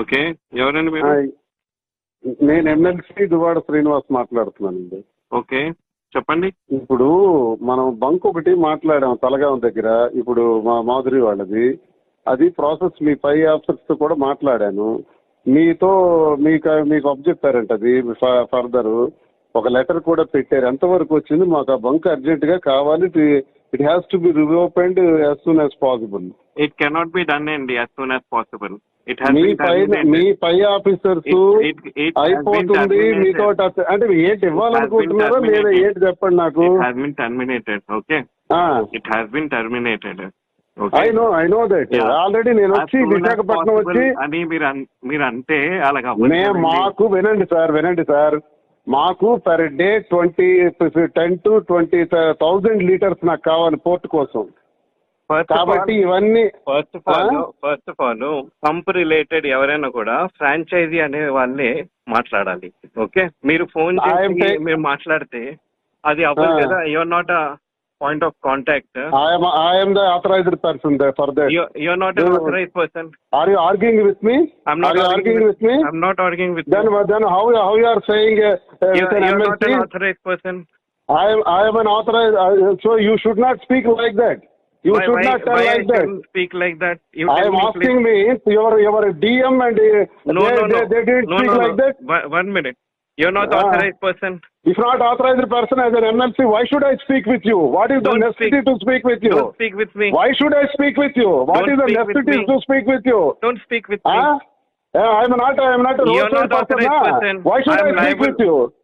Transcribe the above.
Okay. ఎవరండి మీరు. నేను ఎమ్మెల్సీ దువాడ శ్రీనివాస్ మాట్లాడుతున్నానండి. ఓకే. చెప్పండి. ఇప్పుడు మనం బంక్ ఒకటి మాట్లాడాం తలగాం దగ్గర. ఇప్పుడు మా మాధురి వాళ్ళది. అది ప్రాసెస్ మీ పై ఆఫీసర్స్తో కూడా మాట్లాడాను. మీతో మీకు మీకు చెప్పారంట అది ఫర్దర్. ఒక లెటర్ కూడా పెట్టారు. ఎంతవరకు వచ్చింది? మాకు ఆ బంక్ అర్జెంట్గా కావాలి. It has to be reopened as soon as possible it cannot be done అండి యాజ్ సూన్ యాజ్ పాసిబుల్ మీ పై మీ పై ఆఫీసర్స్ అయిపోతుంది మీతో టచ్- అంటే ఏంటి ఇవ్వాలనుకుంటున్నారో? లేదా ఏంటి చెప్పండి నాకు. Terminated okay it has been terminated I know I know that already నేను వచ్చి విశాఖపట్నం వచ్చి అని మీరు మీరు అంటే అలాగా మే మాకు వినండి సార్ వినండి సార్. మాకు per day twenty ten to twenty thousand litres నాకు కావాలి పోర్ట్ కోసం. కాబట్టి ఇవన్నీ first of all first of all pump related ఎవరైనా కూడా ఫ్రాంచైజీ అనే వాళ్ళే మాట్లాడాలి ఓకే? మీరు ఫోన్ చేసి మీరు మాట్లాడితే అది అవ్వదు. కదా? Your not a point of contact I'm I'm the authorized person for that your not No. Authorize person are you arguing with me I'm are not you arguing with me I'm not arguing with how you are saying uh, uh, with an your not? Unauthorize person I am I am an authorized. Uh, so you should not You why, should why, not tell like I that. Speak like that. You I am me, asking please. me, your your DM and uh, no, they, no, no. They, they didn't no, speak no, like that. One, minute. You're not uh, authorized person. If not authorized person as an MNC, why should I speak with you? What is Don't the necessity speak. to speak with you? Don't speak with me. Why should I speak with you? What Don't is the necessity to speak with you? Don't speak with me. Ah? Yeah, I'm not. I'm not a You're not authorized person. person. Why should I'm I speak liable. with you?